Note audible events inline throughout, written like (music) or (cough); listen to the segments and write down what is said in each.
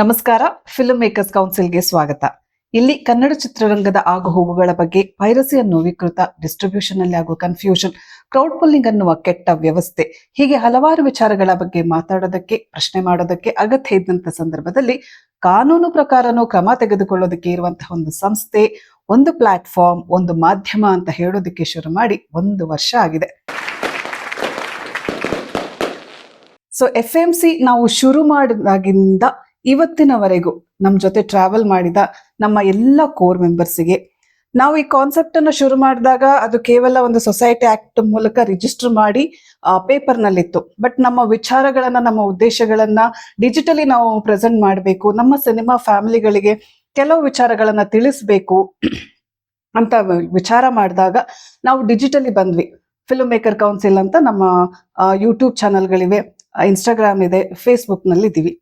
ನಮಸ್ಕಾರ. Film makers ಕೌನ್ಸಿಲ್ಗೆ ಸ್ವಾಗತ. ಇಲ್ಲಿ ಕನ್ನಡ ಚಿತ್ರರಂಗದ ಆಗುಹೋಗುಗಳ ಬಗ್ಗೆ ಪೈರಸಿ ಅನ್ನುವ ವಿಕೃತ ಡಿಸ್ಟ್ರಿಬ್ಯೂಷನ್ ಅಲ್ಲಿ ಆಗುವ ಕನ್ಫ್ಯೂಷನ್ ಕ್ರೌಡ್ ಪುಲ್ಲಿಂಗ್ ಅನ್ನುವ ಕೆಟ್ಟ ವ್ಯವಸ್ಥೆ, ಹೀಗೆ ಹಲವಾರು ವಿಚಾರಗಳ ಬಗ್ಗೆ ಮಾತಾಡೋದಕ್ಕೆ, ಪ್ರಶ್ನೆ ಮಾಡೋದಕ್ಕೆ ಅಗತ್ಯ ಇದ್ದಂಥ ಸಂದರ್ಭದಲ್ಲಿ ಕಾನೂನು ಪ್ರಕಾರನೂ ಕ್ರಮ ತೆಗೆದುಕೊಳ್ಳೋದಕ್ಕೆ ಇರುವಂತಹ ಒಂದು ಸಂಸ್ಥೆ, ಒಂದು ಪ್ಲಾಟ್ಫಾರ್ಮ್ ಒಂದು ಮಾಧ್ಯಮ ಅಂತ ಹೇಳೋದಕ್ಕೆ ಶುರು ಮಾಡಿ ಒಂದು ವರ್ಷ ಆಗಿದೆ. ಸೊ ಎಫ್ ಎಂ ಸಿ ನಾವು ಶುರು ಮಾಡಿದಾಗಿಂದ ಇವತ್ತಿನವರೆಗೂ ನಮ್ಮ ಜೊತೆ ಟ್ರಾವೆಲ್ ಮಾಡಿದ ನಮ್ಮ ಎಲ್ಲ ಕೋರ್ ಮೆಂಬರ್ಸಿಗೆ ನಾವು ಈ ಕಾನ್ಸೆಪ್ಟ್ ಅನ್ನು ಶುರು ಮಾಡಿದಾಗ ಅದು ಕೇವಲ ಒಂದು ಸೊಸೈಟಿ ಆಕ್ಟ್ ಮೂಲಕ ರಿಜಿಸ್ಟರ್ ಮಾಡಿ ಪೇಪರ್ ನಲ್ಲಿತ್ತು. ಬಟ್ ನಮ್ಮ ವಿಚಾರಗಳನ್ನ, ನಮ್ಮ ಉದ್ದೇಶಗಳನ್ನ ಡಿಜಿಟಲಿ ನಾವು ಪ್ರೆಸೆಂಟ್ ಮಾಡಬೇಕು, ನಮ್ಮ ಸಿನಿಮಾ ಫ್ಯಾಮಿಲಿಗಳಿಗೆ ಕೆಲವು ವಿಚಾರಗಳನ್ನ ತಿಳಿಸ್ಬೇಕು ಅಂತ ವಿಚಾರ ಮಾಡಿದಾಗ ನಾವು ಡಿಜಿಟಲಿ ಬಂದ್ವಿ. ಫಿಲ್ಮ್ ಮೇಕರ್ ಕೌನ್ಸಿಲ್ ಅಂತ ನಮ್ಮ ಯೂಟ್ಯೂಬ್ ಚಾನಲ್ಗಳಿವೆ ಇನ್ಸ್ಟಾಗ್ರಾಮ್ ಇದೆ ಫೇಸ್ಬುಕ್ನಲ್ಲಿ ಇದೀವಿ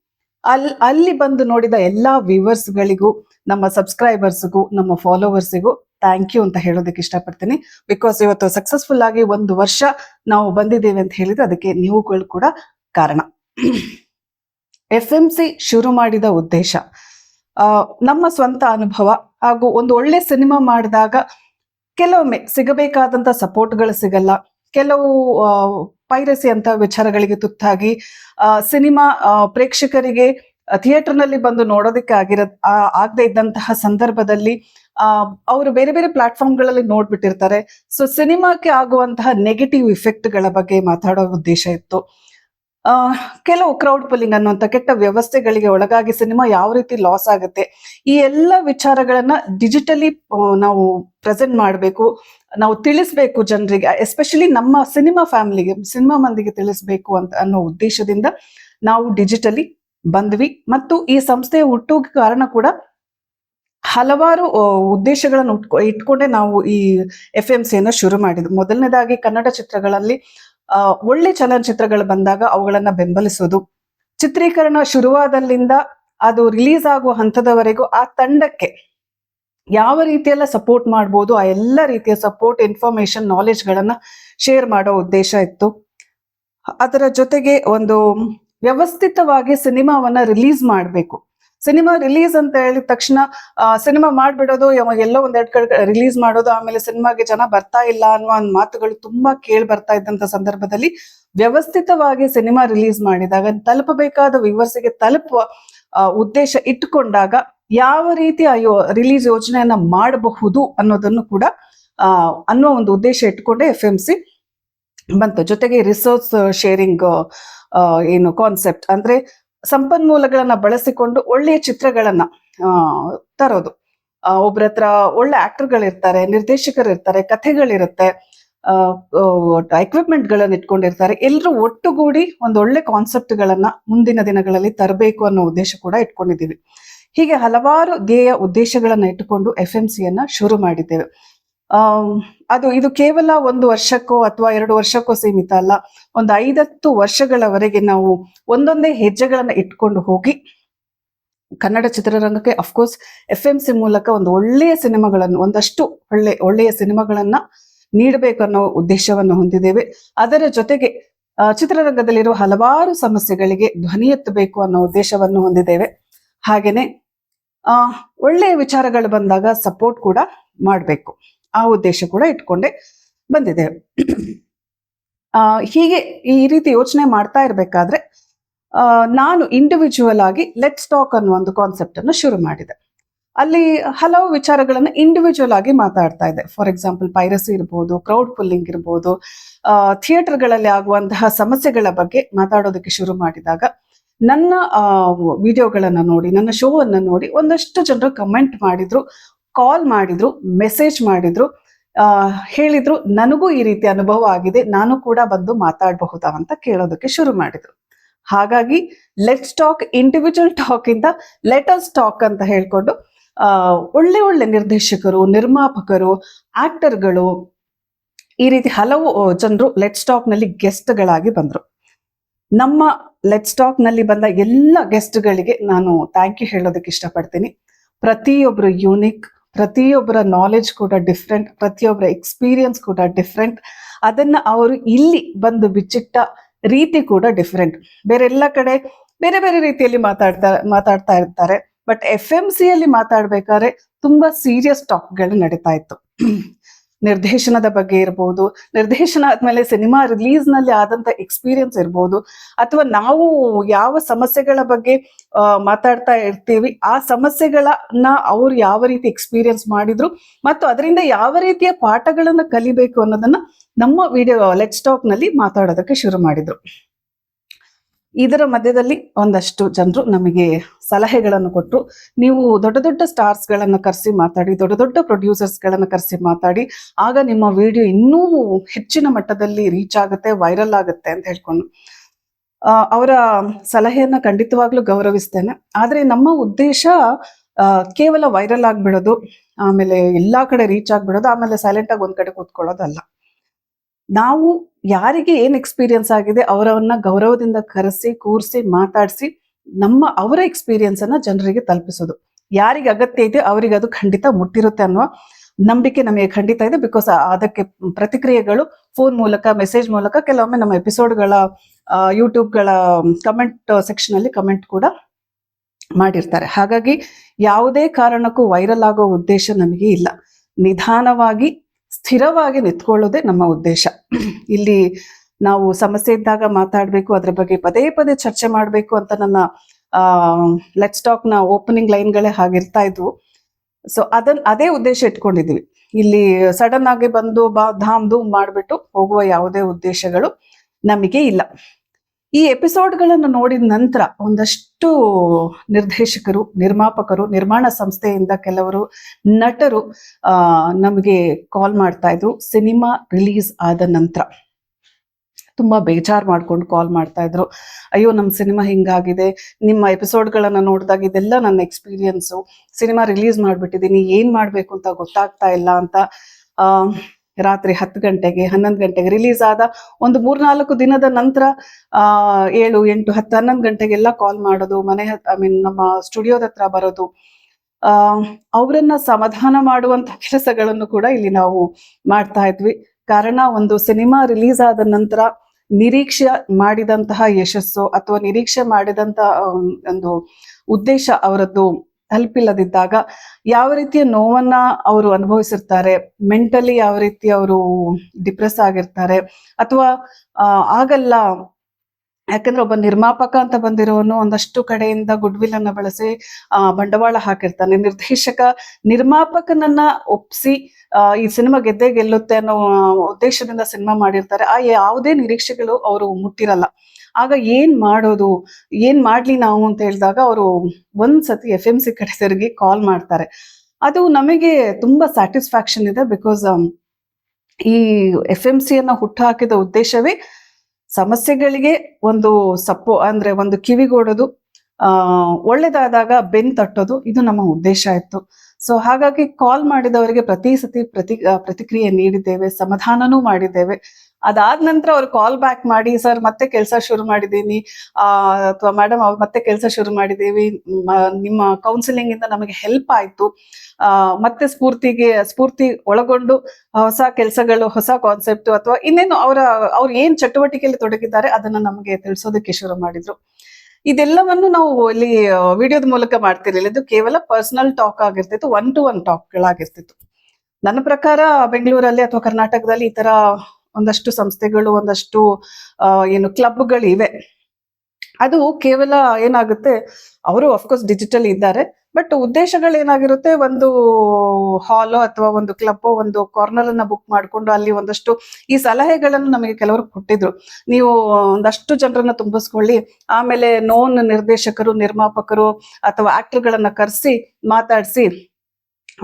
ಅಲ್ಲಿ ಅಲ್ಲಿ ಬಂದು ನೋಡಿದ ಎಲ್ಲ ವ್ಯೂವರ್ಸ್ಗಳಿಗೂ, ನಮ್ಮ ಸಬ್ಸ್ಕ್ರೈಬರ್ಸ್ಗೂ, ನಮ್ಮ ಫಾಲೋವರ್ಸಿಗೂ ಥ್ಯಾಂಕ್ ಯು ಅಂತ ಹೇಳೋದಕ್ಕೆ ಇಷ್ಟಪಡ್ತೀನಿ. ಬಿಕಾಸ್ ಇವತ್ತು ಸಕ್ಸಸ್ಫುಲ್ ಆಗಿ ಒಂದು ವರ್ಷ ನಾವು ಬಂದಿದ್ದೇವೆ ಅಂತ ಹೇಳಿದ್ರೆ ಅದಕ್ಕೆ ನೀವುಗಳು ಕೂಡ ಕಾರಣ. ಎಫ್ ಎಂ ಸಿ ಶುರು ಮಾಡಿದ ಉದ್ದೇಶ ನಮ್ಮ ಸ್ವಂತ ಅನುಭವ ಹಾಗೂ ಒಂದು ಒಳ್ಳೆ ಸಿನಿಮಾ ಮಾಡಿದಾಗ ಕೆಲವೊಮ್ಮೆ ಸಿಗಬೇಕಾದಂತ ಸಪೋರ್ಟ್ಗಳು ಸಿಗಲ್ಲ. ಕೆಲವು ಪೈರಸಿ ಅಂತ ವಿಚಾರಗಳಿಗೆ ತುತ್ತಾಗಿ ಸಿನಿಮಾ ಪ್ರೇಕ್ಷಕರಿಗೆ ಥಿಯೇಟರ್ನಲ್ಲಿ ಬಂದು ನೋಡೋದಕ್ಕೆ ಆಗಿರ ಆಗದೆ ಇದ್ದಂತಹ ಸಂದರ್ಭದಲ್ಲಿ ಅವರು ಬೇರೆ ಬೇರೆ ಪ್ಲಾಟ್ಫಾರ್ಮ್ಗಳಲ್ಲಿ ನೋಡ್ಬಿಟ್ಟಿರ್ತಾರೆ. ಸೊ, ಸಿನಿಮಾಕ್ಕೆ ಆಗುವಂತಹ ನೆಗೆಟಿವ್ ಇಫೆಕ್ಟ್ಗಳ ಬಗ್ಗೆ ಮಾತಾಡೋ ಉದ್ದೇಶ ಇತ್ತು. ಕೆಲವು ಕ್ರೌಡ್ ಪುಲ್ಲಿಂಗ್ ಅನ್ನುವಂತ ಕೆಟ್ಟ ವ್ಯವಸ್ಥೆಗಳಿಗೆ ಒಳಗಾಗಿ ಸಿನಿಮಾ ಯಾವ ರೀತಿ ಲಾಸ್ ಆಗುತ್ತೆ, ಈ ಎಲ್ಲ ವಿಚಾರಗಳನ್ನ ಡಿಜಿಟಲಿ ನಾವು ಪ್ರೆಸೆಂಟ್ ಮಾಡಬೇಕು. ನಾವು ತಿಳಿಸ್ಬೇಕು ಜನರಿಗೆ ಎಸ್ಪೆಷಲಿ ನಮ್ಮ ಸಿನಿಮಾ ಫ್ಯಾಮಿಲಿಗೆ ಸಿನಿಮಾ ಮಂದಿಗೆ ತಿಳಿಸ್ಬೇಕು ಅಂತ ಅನ್ನೋ ಉದ್ದೇಶದಿಂದ ನಾವು ಡಿಜಿಟಲಿ ಬಂದ್ವಿ. ಮತ್ತು ಈ ಸಂಸ್ಥೆಯ ಹುಟ್ಟುಗೆ ಕಾರಣ ಕೂಡ ಹಲವಾರು ಉದ್ದೇಶಗಳನ್ನು ಉಟ್ಕೊ ಇಟ್ಕೊಂಡೆ ನಾವು ಈ ಎಫ್ ಎಂ ಸಿಯನ್ನು ಶುರು ಮಾಡಿದ್ವಿ. ಮೊದಲನೇದಾಗಿ ಕನ್ನಡ ಚಿತ್ರಗಳಲ್ಲಿ ಒಳ್ಳೆ ಚಲನಚಿತ್ರಗಳು ಬಂದಾಗ ಅವುಗಳನ್ನ ಬೆಂಬಲಿಸೋದು ಚಿತ್ರೀಕರಣ ಶುರುವಾದಲ್ಲಿಂದ ಅದು ರಿಲೀಸ್ ಆಗುವ ಹಂತದವರೆಗೂ ಆ ತಂಡಕ್ಕೆ ಯಾವ ರೀತಿಯೆಲ್ಲ ಸಪೋರ್ಟ್ ಮಾಡ್ಬೋದು, ಆ ಎಲ್ಲ ರೀತಿಯ ಸಪೋರ್ಟ್ ಇನ್ಫಾರ್ಮೇಶನ್ ನಾಲೆಜ್ಗಳನ್ನು ಶೇರ್ ಮಾಡೋ ಉದ್ದೇಶ ಇತ್ತು. ಅದರ ಜೊತೆಗೆ ಒಂದು ವ್ಯವಸ್ಥಿತವಾಗಿ ಸಿನಿಮಾವನ್ನ ರಿಲೀಸ್ ಮಾಡಬೇಕು. ಸಿನಿಮಾ ರಿಲೀಸ್ ಅಂತ ಹೇಳಿದ ತಕ್ಷಣ ಸಿನಿಮಾ ಮಾಡ್ಬಿಡೋದು ಎಲ್ಲೋ ಒಂದೆರಡು ಕಡೆ ರಿಲೀಸ್ ಮಾಡೋದು, ಆಮೇಲೆ ಸಿನಿಮಾಗೆ ಜನ ಬರ್ತಾ ಇಲ್ಲ ಅನ್ನೋ ಒಂದು ಮಾತುಗಳು ತುಂಬಾ ಕೇಳಿ ಬರ್ತಾ ಇದ್ದಂತ ಸಂದರ್ಭದಲ್ಲಿ ವ್ಯವಸ್ಥಿತವಾಗಿ ಸಿನಿಮಾ ರಿಲೀಸ್ ಮಾಡಿದಾಗ, ತಲುಪಬೇಕಾದ ವಿವರ್ಸಿಗೆ ತಲುಪುವ ಉದ್ದೇಶ ಇಟ್ಟುಕೊಂಡಾಗ ಯಾವ ರೀತಿ ಆ ರಿಲೀಸ್ ಯೋಜನೆಯನ್ನ ಮಾಡಬಹುದು ಅನ್ನೋದನ್ನು ಕೂಡ ಅನ್ನೋ ಒಂದು ಉದ್ದೇಶ ಇಟ್ಕೊಂಡೆ ಎಫ್ ಎಂ ಸಿ ಬಂತು. ಜೊತೆಗೆ ರಿಸೋರ್ಸ್ ಶೇರಿಂಗ್ ಏನು ಕಾನ್ಸೆಪ್ಟ್ ಅಂದ್ರೆ ಸಂಪನ್ಮೂಲಗಳನ್ನ ಬಳಸಿಕೊಂಡು ಒಳ್ಳೆಯ ಚಿತ್ರಗಳನ್ನ ತರೋದು. ಒಬ್ಬರ ಹತ್ರ ಒಳ್ಳೆ ಆಕ್ಟರ್ಗಳಿರ್ತಾರೆ ನಿರ್ದೇಶಕರು ಇರ್ತಾರೆ ಕಥೆಗಳಿರುತ್ತೆ ಎಕ್ವಿಪ್ಮೆಂಟ್ ಗಳನ್ನ ಇಟ್ಕೊಂಡಿರ್ತಾರೆ. ಎಲ್ಲರೂ ಒಟ್ಟುಗೂಡಿ ಒಂದು ಒಳ್ಳೆ ಕಾನ್ಸೆಪ್ಟ್ ಗಳನ್ನ ಮುಂದಿನ ದಿನಗಳಲ್ಲಿ ತರಬೇಕು ಅನ್ನೋ ಉದ್ದೇಶ ಕೂಡ ಇಟ್ಕೊಂಡಿದ್ದೀವಿ. ಹೀಗೆ ಹಲವಾರು ಧ್ಯೇಯ ಉದ್ದೇಶಗಳನ್ನ ಇಟ್ಟುಕೊಂಡು ಎಫ್ ಎಂ ಸಿಯನ್ನ ಶುರು ಮಾಡಿದ್ದೇವೆ. ಅದು ಇದು ಕೇವಲ ಒಂದು ವರ್ಷಕ್ಕೋ ಅಥವಾ ಎರಡು ವರ್ಷಕ್ಕೋ ಸೀಮಿತ ಅಲ್ಲ. ಒಂದು ಐದತ್ತು ವರ್ಷಗಳವರೆಗೆ ನಾವು ಒಂದೊಂದೇ ಹೆಜ್ಜೆಗಳನ್ನ ಇಟ್ಕೊಂಡು ಹೋಗಿ ಕನ್ನಡ ಚಿತ್ರರಂಗಕ್ಕೆ ಅಫ್ಕೋರ್ಸ್ ಎಫ್ ಎಂ ಸಿ ಮೂಲಕ ಒಂದು ಒಳ್ಳೆಯ ಸಿನಿಮಾಗಳನ್ನು, ಒಂದಷ್ಟು ಒಳ್ಳೆ, ಒಳ್ಳೆಯ ಸಿನಿಮಾಗಳನ್ನ ನೀಡಬೇಕು ಅನ್ನೋ ಉದ್ದೇಶವನ್ನು ಹೊಂದಿದ್ದೇವೆ. ಅದರ ಜೊತೆಗೆ ಚಿತ್ರರಂಗದಲ್ಲಿರುವ ಹಲವಾರು ಸಮಸ್ಯೆಗಳಿಗೆ ಧ್ವನಿ ಎತ್ತಬೇಕು ಅನ್ನೋ ಉದ್ದೇಶವನ್ನು ಹೊಂದಿದ್ದೇವೆ. ಹಾಗೇನೆ ಆ ಒಳ್ಳೆಯ ವಿಚಾರಗಳು ಬಂದಾಗ ಸಪೋರ್ಟ್ ಕೂಡ ಮಾಡಬೇಕು. ಆ ಉದ್ದೇಶ ಕೂಡ ಇಟ್ಕೊಂಡೆ ಬಂದಿದೆ. ಹೀಗೆ ಈ ರೀತಿ ಯೋಚನೆ ಮಾಡ್ತಾ ಇರಬೇಕಾದ್ರೆ ನಾನು ಇಂಡಿವಿಜುವಲ್ ಆಗಿ ಲೆಟ್ಸ್ ಟಾಕ್ ಅನ್ನೋ ಒಂದು ಕಾನ್ಸೆಪ್ಟ್ ಅನ್ನು ಶುರು ಮಾಡಿದೆ. ಅಲ್ಲಿ ಹಲವು ವಿಚಾರಗಳನ್ನ ಇಂಡಿವಿಜುವಲ್ ಆಗಿ ಮಾತಾಡ್ತಾ ಇದೆ ಫಾರ್ ಎಕ್ಸಾಂಪಲ್ ಪೈರಸಿ ಇರ್ಬೋದು ಕ್ರೌಡ್ ಪುಲ್ಲಿಂಗ್ ಇರ್ಬೋದು ಥಿಯೇಟರ್ಗಳಲ್ಲಿ ಆಗುವಂತಹ ಸಮಸ್ಯೆಗಳ ಬಗ್ಗೆ ಮಾತಾಡೋದಕ್ಕೆ ಶುರು ಮಾಡಿದಾಗ ನನ್ನ ವಿಡಿಯೋಗಳನ್ನ ನೋಡಿ ನನ್ನ ಶೋ ಅನ್ನ ನೋಡಿ ಒಂದಷ್ಟು ಜನರು ಕಮೆಂಟ್ ಮಾಡಿದ್ರು ಕಾಲ್ ಮಾಡಿದ್ರು ಮೆಸೇಜ್ ಮಾಡಿದ್ರು ಆ, ಹೇಳಿದ್ರು ನನಗೂ ಈ ರೀತಿ ಅನುಭವ ಆಗಿದೆ ನಾನು ಕೂಡ ಬಂದು ಮಾತಾಡಬಹುದಾ? ಅಂತ ಕೇಳೋದಕ್ಕೆ ಶುರು ಮಾಡಿದ್ರು. ಹಾಗಾಗಿ ಲೆಟ್ಸ್ ಟಾಕ್ ಇಂಡಿವಿಜುವಲ್ ಟಾಕ್ ಇಂದ ಲೆಟಸ್ ಟಾಕ್ ಅಂತ ಹೇಳ್ಕೊಂಡು ಒಳ್ಳೆ ಒಳ್ಳೆ ನಿರ್ದೇಶಕರು ನಿರ್ಮಾಪಕರು ಆಕ್ಟರ್ಗಳು ಈ ರೀತಿ ಹಲವು ಜನರು ಲೆಟ್ಸ್ ಟಾಕ್ನಲ್ಲಿ ಗೆಸ್ಟ್ಗಳಾಗಿ ಬಂದ್ರು. ನಮ್ಮ ಲೆಟ್ಸ್ ಟಾಕ್ನಲ್ಲಿ ಬಂದ ಎಲ್ಲ ಗೆಸ್ಟ್ಗಳಿಗೆ ನಾನು ಥ್ಯಾಂಕ್ ಯು ಹೇಳೋದಕ್ಕೆ ಇಷ್ಟಪಡ್ತೀನಿ. ಪ್ರತಿಯೊಬ್ಬರು ಯೂನಿಕ್ ಪ್ರತಿಯೊಬ್ಬರ ನಾಲೆಜ್ ಕೂಡ ಡಿಫ್ರೆಂಟ್ ಪ್ರತಿಯೊಬ್ಬರ ಎಕ್ಸ್ಪೀರಿಯನ್ಸ್ ಕೂಡ ಡಿಫ್ರೆಂಟ್ ಅದನ್ನ ಅವರು ಇಲ್ಲಿ ಬಂದು ಬಿಚ್ಚಿಟ್ಟ ರೀತಿ ಕೂಡ ಡಿಫ್ರೆಂಟ್ ಬೇರೆ ಎಲ್ಲ ಕಡೆ ಬೇರೆ ಬೇರೆ ರೀತಿಯಲ್ಲಿ ಮಾತಾಡ್ತಾ ಮಾತಾಡ್ತಾ ಇರ್ತಾರೆ. ಬಟ್ ಎಫ್ ಎಂ ಸಿ ಅಲ್ಲಿ ಮಾತಾಡ್ಬೇಕಾದ್ರೆ ತುಂಬಾ ಸೀರಿಯಸ್ ಟಾಕ್ಗಳು ನಡೀತಾ ಇತ್ತು. ನಿರ್ದೇಶನದ ಬಗ್ಗೆ ಇರ್ಬೋದು, ನಿರ್ದೇಶನ ಆದ್ಮೇಲೆ ಸಿನಿಮಾ ರಿಲೀಸ್ನಲ್ಲಿ ಆದಂತ ಎಕ್ಸ್ಪೀರಿಯನ್ಸ್ ಇರ್ಬೋದು, ಅಥವಾ ನಾವು ಯಾವ ಸಮಸ್ಯೆಗಳ ಬಗ್ಗೆ ಮಾತಾಡ್ತಾ ಇರ್ತೀವಿ, ಆ ಸಮಸ್ಯೆಗಳನ್ನ ಅವ್ರು ಯಾವ ರೀತಿ ಎಕ್ಸ್ಪೀರಿಯನ್ಸ್ ಮಾಡಿದ್ರು ಮತ್ತು ಅದರಿಂದ ಯಾವ ರೀತಿಯ ಪಾಠಗಳನ್ನ ಕಲಿಬೇಕು ಅನ್ನೋದನ್ನ ನಮ್ಮ ವಿಡಿಯೋ ಲೆಟ್ಸ್ ಟಾಕ್ನಲ್ಲಿ ಮಾತಾಡೋದಕ್ಕೆ ಶುರು ಮಾಡಿದ್ರು. ಇದರ ಮಧ್ಯದಲ್ಲಿ ಒಂದಷ್ಟು ಜನರು ನಮಗೆ ಸಲಹೆಗಳನ್ನು ಕೊಟ್ಟರು ನೀವು ದೊಡ್ಡ ದೊಡ್ಡ ಸ್ಟಾರ್ಸ್ ಗಳನ್ನ ಕರೆಸಿ ಮಾತಾಡಿ, ದೊಡ್ಡ ದೊಡ್ಡ ಪ್ರೊಡ್ಯೂಸರ್ಸ್ ಗಳನ್ನ ಕರೆಸಿ ಮಾತಾಡಿ, ಆಗ ನಿಮ್ಮ ವಿಡಿಯೋ ಇನ್ನೂ ಹೆಚ್ಚಿನ ಮಟ್ಟದಲ್ಲಿ ರೀಚ್ ಆಗುತ್ತೆ ವೈರಲ್ ಆಗುತ್ತೆ ಅಂತ ಹೇಳ್ಕೊಂಡು. ಅವರ ಸಲಹೆಯನ್ನು ಖಂಡಿತವಾಗ್ಲೂ ಗೌರವಿಸ್ತೇನೆ. ಆದರೆ ನಮ್ಮ ಉದ್ದೇಶ ಕೇವಲ ವೈರಲ್ ಆಗಿಬಿಡೋದು, ಆಮೇಲೆ ಎಲ್ಲ ಕಡೆ ರೀಚ್ ಆಗಿಬಿಡೋದು, ಆಮೇಲೆ ಸೈಲೆಂಟಾಗಿ ಒಂದ್ ಕಡೆ ಕೂತ್ಕೊಳ್ಳೋದಲ್ಲ. ನಾವು ಯಾರಿಗೆ ಏನು ಎಕ್ಸ್ಪೀರಿಯನ್ಸ್ ಆಗಿದೆ ಅವರವನ್ನ ಗೌರವದಿಂದ ಕರೆಸಿ, ಕೂರಿಸಿ, ಮಾತಾಡಿಸಿ ನಮ್ಮ ಅವರ ಎಕ್ಸ್ಪೀರಿಯನ್ಸನ್ನು ಜನರಿಗೆ ತಲುಪಿಸೋದು. ಯಾರಿಗೆ ಅಗತ್ಯ ಇದೆ ಅವರಿಗೆ ಅದು ಖಂಡಿತ ಮುಟ್ಟಿರುತ್ತೆ ಅನ್ನುವ ನಂಬಿಕೆ ನಮಗೆ ಖಂಡಿತ ಇದೆ ಬಿಕಾಸ್ ಅದಕ್ಕೆ ಪ್ರತಿಕ್ರಿಯೆಗಳು ಫೋನ್ ಮೂಲಕ ಮೆಸೇಜ್ ಮೂಲಕ ಕೆಲವೊಮ್ಮೆ ನಮ್ಮ ಎಪಿಸೋಡ್ಗಳ ಯೂಟ್ಯೂಬ್ಗಳ ಕಮೆಂಟ್ ಸೆಕ್ಷನ್ ಅಲ್ಲಿ ಕಮೆಂಟ್ ಕೂಡ ಮಾಡಿರ್ತಾರೆ. ಹಾಗಾಗಿ ಯಾವುದೇ ಕಾರಣಕ್ಕೂ ವೈರಲ್ ಆಗೋ ಉದ್ದೇಶ ನಮಗೆ ಇಲ್ಲ. ನಿಧಾನವಾಗಿ ಸ್ಥಿರವಾಗಿ ನಿಂತ್ಕೊಳ್ಳೋದೇ ನಮ್ಮ ಉದ್ದೇಶ. ಇಲ್ಲಿ ನಾವು ಸಮಸ್ಯೆ ಇದ್ದಾಗ ಮಾತಾಡಬೇಕು, ಅದ್ರ ಬಗ್ಗೆ ಪದೇ ಪದೇ ಚರ್ಚೆ ಮಾಡಬೇಕು ಅಂತ ನನ್ನ ಲೆಟ್ನ ಓಪನಿಂಗ್ ಲೈನ್ಗಳೇ ಹಾಗಿರ್ತಾ ಇದ್ವು. ಸೊ ಅದನ್, ಅದೇ ಉದ್ದೇಶ ಇಟ್ಕೊಂಡಿದ್ವಿ. ಇಲ್ಲಿ ಸಡನ್ ಆಗಿ ಬಂದು ಬಾ, ಧಾಮ್ ಧೂಮ್ ಮಾಡ್ಬಿಟ್ಟು ಹೋಗುವ ಯಾವುದೇ ಉದ್ದೇಶಗಳು ನಮಗೆ ಇಲ್ಲ. ಈ ಎಪಿಸೋಡ್ಗಳನ್ನು ನೋಡಿದ ನಂತರ ಒಂದಷ್ಟು ನಿರ್ದೇಶಕರು, ನಿರ್ಮಾಪಕರು, ನಿರ್ಮಾಣ ಸಂಸ್ಥೆಯಿಂದ ಕೆಲವರು ನಟರು ನಮಗೆ ಕಾಲ್ ಮಾಡ್ತಾ ಇದ್ರು. ಸಿನಿಮಾ ರಿಲೀಸ್ ಆದ ನಂತರ ತುಂಬ ಬೇಜಾರ್ ಮಾಡ್ಕೊಂಡು ಕಾಲ್ ಮಾಡ್ತಾ ಇದ್ರು. ಅಯ್ಯೋ ನಮ್ಮ ಸಿನಿಮಾ ಹಿಂಗಾಗಿದೆ. ನಿಮ್ಮ ಎಪಿಸೋಡ್ಗಳನ್ನು ನೋಡಿದಾಗ ಇದೆಲ್ಲ ನನ್ನ ಎಕ್ಸ್ಪೀರಿಯನ್ಸು ಸಿನಿಮಾ ರಿಲೀಸ್ ಮಾಡ್ಬಿಟ್ಟಿದ್ದೀನಿ ಏನು ಮಾಡಬೇಕು ಅಂತ ಗೊತ್ತಾಗ್ತಾ ಇಲ್ಲ ಅಂತ ರಾತ್ರಿ ಹತ್ತು ಗಂಟೆಗೆ, ಹನ್ನೊಂದು ಗಂಟೆಗೆ ರಿಲೀಸ್ ಆದ ಒಂದು ಮೂರ್ನಾಲ್ಕು ದಿನದ ನಂತರ ಏಳು, ಎಂಟು, ಹತ್ತು, ಹನ್ನೊಂದು ಗಂಟೆಗೆಲ್ಲ ಕಾಲ್ ಮಾಡೋದು, ಮನೆ ಐ ಮೀನ್ ನಮ್ಮ ಸ್ಟುಡಿಯೋದ ಹತ್ರ ಬರೋದು. ಅವರನ್ನ ಸಮಾಧಾನ ಮಾಡುವಂತ (laughs) ಕೆಲಸಗಳನ್ನು ಕೂಡ ಇಲ್ಲಿ ನಾವು ಮಾಡ್ತಾ ಇದ್ವಿ. ಕಾರಣ ಒಂದು ಸಿನಿಮಾ ರಿಲೀಸ್ ಆದ ನಂತರ ನಿರೀಕ್ಷೆ ಮಾಡಿದಂತಹ ಯಶಸ್ಸು ಅಥವಾ ನಿರೀಕ್ಷೆ ಮಾಡಿದಂತಹ ಒಂದು ಉದ್ದೇಶ ಅವರದ್ದು ತಲುಪಿಲ್ಲದಿದ್ದಾಗ ಯಾವ ರೀತಿಯ ನೋವನ್ನ ಅವರು ಅನುಭವಿಸಿರ್ತಾರೆ? ಮೆಂಟಲಿ ಯಾವ ರೀತಿ ಅವರು ಡಿಪ್ರೆಸ್ ಆಗಿರ್ತಾರೆ? ಅಥವಾ ಆಗಲ್ಲ ಯಾಕಂದ್ರೆ ಒಬ್ಬ ನಿರ್ಮಾಪಕ ಅಂತ ಬಂದಿರೋನು ಒಂದಷ್ಟು ಕಡೆಯಿಂದ ಗುಡ್ ವಿಲ್ ಅನ್ನ ಬಳಸಿ ಬಂಡವಾಳ ಹಾಕಿರ್ತಾನೆ. ನಿರ್ದೇಶಕ ನಿರ್ಮಾಪಕನನ್ನ ಒಪ್ಸಿ ಈ ಸಿನಿಮಾ ಗೆದ್ದೇ ಗೆಲ್ಲುತ್ತೆ ಅನ್ನೋ ಉದ್ದೇಶದಿಂದ ಸಿನಿಮಾ ಮಾಡಿರ್ತಾರೆ. ಆ, ಯಾವುದೇ ನಿರೀಕ್ಷೆಗಳು ಅವರು ಮುಟ್ಟಿರಲ್ಲ. ಆಗ ಏನ್ ಮಾಡೋದು? ಏನ್ ಮಾಡ್ಲಿ ನಾವು ಅಂತ ಹೇಳಿದಾಗ ಅವರು ಒಂದ್ಸತಿ ಎಫ್ ಎಂ ಸಿ ಕಡೆ ತಿರುಗಿ ಕಾಲ್ ಮಾಡ್ತಾರೆ. ಅದು ನಮಗೆ ತುಂಬಾ ಸ್ಯಾಟಿಸ್ಫ್ಯಾಕ್ಷನ್ ಇದೆ ಬಿಕಾಸ್ ಈ ಎಫ್ ಎಂ ಸಿ ಅನ್ನ ಹುಟ್ಟುಹಾಕಿದ ಉದ್ದೇಶವೇ ಸಮಸ್ಯೆಗಳಿಗೆ ಒಂದು ಸಪೋ ಅಂದ್ರೆ ಒಂದು ಕಿವಿಗೊಡೋದು ಆ ಒಳ್ಳೇದಾದಾಗ ಬೆನ್ ತಟ್ಟೋದು ಇದು ನಮ್ಮ ಉದ್ದೇಶ ಇತ್ತು. ಸೊ ಹಾಗಾಗಿ ಕಾಲ್ ಮಾಡಿದವರಿಗೆ ಪ್ರತಿ ಸತಿ ಪ್ರತಿ ಪ್ರತಿಕ್ರಿಯೆ ನೀಡಿದ್ದೇವೆ, ಸಮಾಧಾನನೂ ಮಾಡಿದ್ದೇವೆ. ಅದಾದ ನಂತರ ಅವ್ರು ಕಾಲ್ ಬ್ಯಾಕ್ ಮಾಡಿ, ಸರ್, ಮತ್ತೆ ಕೆಲಸ ಶುರು ಮಾಡಿದ್ದೀನಿ. ಅಥವಾ ಮೇಡಮ್ ಅವ್ರು ಮತ್ತೆ ಕೆಲಸ ಶುರು ಮಾಡಿದ್ದೀವಿ. ನಿಮ್ಮ ಕೌನ್ಸಿಲಿಂಗ್ ಇಂದ ನಮಗೆ ಹೆಲ್ಪ್ ಆಯ್ತು. ಮತ್ತೆ ಸ್ಫೂರ್ತಿಗೆ, ಸ್ಫೂರ್ತಿ ಒಳಗೊಂಡು ಹೊಸ ಕೆಲಸಗಳು, ಹೊಸ ಕಾನ್ಸೆಪ್ಟ್ ಅಥವಾ ಇನ್ನೇನು ಅವರ, ಅವ್ರು ಏನ್ ಚಟುವಟಿಕೆಯಲ್ಲಿ ತೊಡಗಿದ್ದಾರೆ ಅದನ್ನ ನಮಗೆ ತಿಳಿಸೋದಕ್ಕೆ ಶುರು ಮಾಡಿದ್ರು. ಇದೆಲ್ಲವನ್ನು ನಾವು ಇಲ್ಲಿ ವಿಡಿಯೋದ ಮೂಲಕ ಮಾಡ್ತಿರ್ಲಿಲ್ಲ ಇದು ಕೇವಲ ಪರ್ಸನಲ್ ಟಾಕ್ ಆಗಿರ್ತಿತ್ತು ಒನ್ ಟು ಒನ್ ಟಾಕ್ಗಳಾಗಿರ್ತಿತ್ತು ನನ್ನ ಪ್ರಕಾರ ಬೆಂಗಳೂರಲ್ಲಿ ಅಥವಾ ಕರ್ನಾಟಕದಲ್ಲಿ ಈ ತರ ಒಂದಷ್ಟು ಸಂಸ್ಥೆಗಳು, ಒಂದಷ್ಟು ಏನು ಕ್ಲಬ್ಗಳಿವೆ ಅದು ಕೇವಲ ಏನಾಗುತ್ತೆ, ಅವರು ಅಫ್ಕೋರ್ಸ್ ಡಿಜಿಟಲ್ ಇದ್ದಾರೆ. ಬಟ್ ಉದ್ದೇಶಗಳು ಏನಾಗಿರುತ್ತೆ? ಒಂದು ಹಾಲೋ ಅಥವಾ ಒಂದು ಕ್ಲಬ್ ಒಂದು ಕಾರ್ನರ್ ಅನ್ನ ಬುಕ್ ಮಾಡ್ಕೊಂಡು ಅಲ್ಲಿ ಒಂದಷ್ಟು ಈ ಸಲಹೆಗಳನ್ನು ನಮಗೆ ಕೆಲವರು ಕೊಟ್ಟಿದ್ರು. ನೀವು ಒಂದಷ್ಟು ಜನರನ್ನ ತುಂಬಿಸ್ಕೊಳ್ಳಿ. ಆಮೇಲೆ ನೋನ್ ನಿರ್ದೇಶಕರು, ನಿರ್ಮಾಪಕರು ಅಥವಾ ಆಕ್ಟರ್ಗಳನ್ನ ಕರೆಸಿ, ಮಾತಾಡಿಸಿ,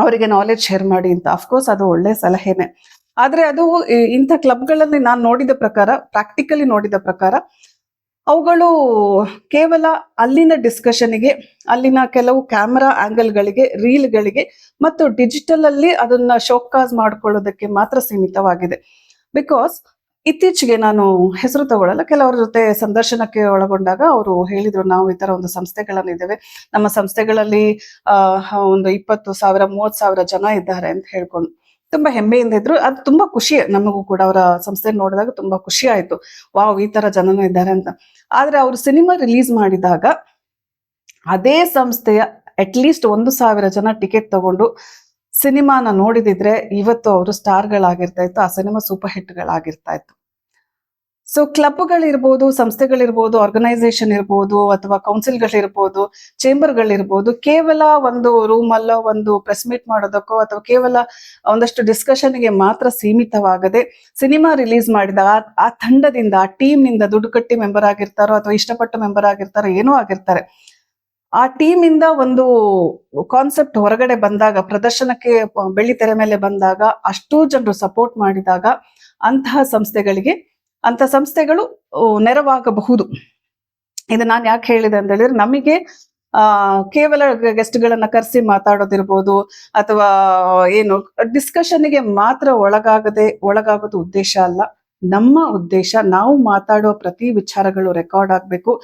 ಅವರಿಗೆ ನಾಲೆಜ್ ಶೇರ್ ಮಾಡಿ ಅಂತ. ಅಫ್ಕೋರ್ಸ್ ಅದು ಒಳ್ಳೆ ಸಲಹೆನೆ. ಆದ್ರೆ ಅದು ಇಂಥ ಕ್ಲಬ್ಗಳಲ್ಲಿ ನಾನು ನೋಡಿದ ಪ್ರಕಾರ ಪ್ರಾಕ್ಟಿಕಲಿ ನೋಡಿದ ಪ್ರಕಾರ ಅವುಗಳು ಕೇವಲ ಅಲ್ಲಿನ ಡಿಸ್ಕಷನ್ಗೆ ಅಲ್ಲಿನ ಕೆಲವು ಕ್ಯಾಮರಾ ಆ್ಯಂಗಲ್ಗಳಿಗೆ ರೀಲ್ಗಳಿಗೆ ಮತ್ತು ಡಿಜಿಟಲ್ ಅಲ್ಲಿ ಅದನ್ನ ಶೋಕಾಸ್ ಮಾಡ್ಕೊಳ್ಳೋದಕ್ಕೆ ಮಾತ್ರ ಸೀಮಿತವಾಗಿದೆ. ಬಿಕಾಸ್ ಇತ್ತೀಚೆಗೆ ನಾನು ಹೆಸರು ತಗೊಳ್ಳಲ್ಲ, ಕೆಲವರ ಜೊತೆ ಸಂದರ್ಶನಕ್ಕೆ ಒಳಗೊಂಡಾಗ ಅವರು ಹೇಳಿದ್ರು, ನಾವು ಈ ತರ ಒಂದು ಸಂಸ್ಥೆಗಳನ್ನಿದ್ದೇವೆ ನಮ್ಮ ಸಂಸ್ಥೆಗಳಲ್ಲಿ ಒಂದು ಇಪ್ಪತ್ತು ಸಾವಿರ, ಮೂವತ್ತು ಸಾವಿರ ಜನ ಇದ್ದಾರೆ ಅಂತ ಹೇಳ್ಕೊಂಡು. ತುಂಬಾ ಹೆಮ್ಮೆಯಿಂದ ಇದ್ರು. ಅದು ತುಂಬಾ ಖುಷಿ ನಮಗೂ ಕೂಡ ಅವರ ಸಂಸ್ಥೆ ನೋಡಿದಾಗ ತುಂಬಾ ಖುಷಿ ಆಯ್ತು. ವಾವ್, ಈ ತರ ಜನನೂ ಇದ್ದಾರೆ ಅಂತ. ಆದ್ರೆ ಅವರು ಸಿನಿಮಾ ರಿಲೀಸ್ ಮಾಡಿದಾಗ ಅದೇ ಸಂಸ್ಥೆಯ ಅಟ್ಲೀಸ್ಟ್ ಒಂದು ಸಾವಿರ ಜನ ಟಿಕೆಟ್ ತಗೊಂಡು ಸಿನಿಮಾನ ನೋಡಿದಿದ್ರೆ ಇವತ್ತು ಅವರು ಸ್ಟಾರ್ಗಳಾಗಿರ್ತಾ ಇತ್ತು. ಆ ಸಿನಿಮಾ ಸೂಪರ್ ಹಿಟ್ಗಳಾಗಿರ್ತಾ ಇತ್ತು. ಸೊ ಕ್ಲಬ್ಗಳಿರ್ಬೋದು ಸಂಸ್ಥೆಗಳಿರ್ಬೋದು ಆರ್ಗನೈಸೇಷನ್ ಇರ್ಬೋದು, ಅಥವಾ ಕೌನ್ಸಿಲ್ಗಳಿರ್ಬೋದು ಚೇಂಬರ್ಗಳಿರ್ಬೋದು ಕೇವಲ ಒಂದು ರೂಮ್ ಅಲ್ಲೋ ಒಂದು ಪ್ರೆಸ್ ಮೀಟ್ ಮಾಡೋದಕ್ಕೋ, ಅಥವಾ ಕೇವಲ ಒಂದಷ್ಟು ಡಿಸ್ಕಷನ್ಗೆ ಮಾತ್ರ ಸೀಮಿತವಾಗದೆ ಸಿನಿಮಾ ರಿಲೀಸ್ ಮಾಡಿದ ಆ- ತಂಡದಿಂದ, ಆ ಟೀಮ್ನಿಂದ ದುಡ್ಡು ಕಟ್ಟಿ ಮೆಂಬರ್ ಆಗಿರ್ತಾರೋ, ಅಥವಾ ಇಷ್ಟಪಟ್ಟು ಮೆಂಬರ್ ಆಗಿರ್ತಾರೋ, ಏನೋ ಆಗಿರ್ತಾರೆ. ಆ ಟೀಮ್ ಇಂದ ಒಂದು ಕಾನ್ಸೆಪ್ಟ್ ಹೊರಗಡೆ ಬಂದಾಗ, ಪ್ರದರ್ಶನಕ್ಕೆ ಬೆಳ್ಳಿ ತೆರೆ ಮೇಲೆ ಬಂದಾಗ, ಅಷ್ಟು ಜನರು ಸಪೋರ್ಟ್ ಮಾಡಿದಾಗ ಅಂತಹ ಸಂಸ್ಥೆಗಳಿಗೆ ಅಂತ ಸಂಸ್ಥೆಗಳು ನೆರವಾಗಬಹುದು. ಇದು ನಾನು ಯಾಕೆ ಹೇಳಿದೆ ಅಂತ ಹೇಳಿದ್ರೆ, ನಮಗೆ, ಆ, ಕೇವಲ ಗೆಸ್ಟ್ಗಳನ್ನ ಕರೆಸಿ ಮಾತಾಡೋದಿರ್ಬೋದು ಅಥವಾ ಏನು ಡಿಸ್ಕಷನ್ಗೆ ಮಾತ್ರ ಒಳಗಾಗದೆ, ಒಳಗಾಗೋದು ಉದ್ದೇಶ ಅಲ್ಲ. ನಮ್ಮ ಉದ್ದೇಶ ನಾವು ಮಾತಾಡೋ ಪ್ರತಿ ವಿಚಾರಗಳು ರೆಕಾರ್ಡ್ ಆಗಬೇಕು.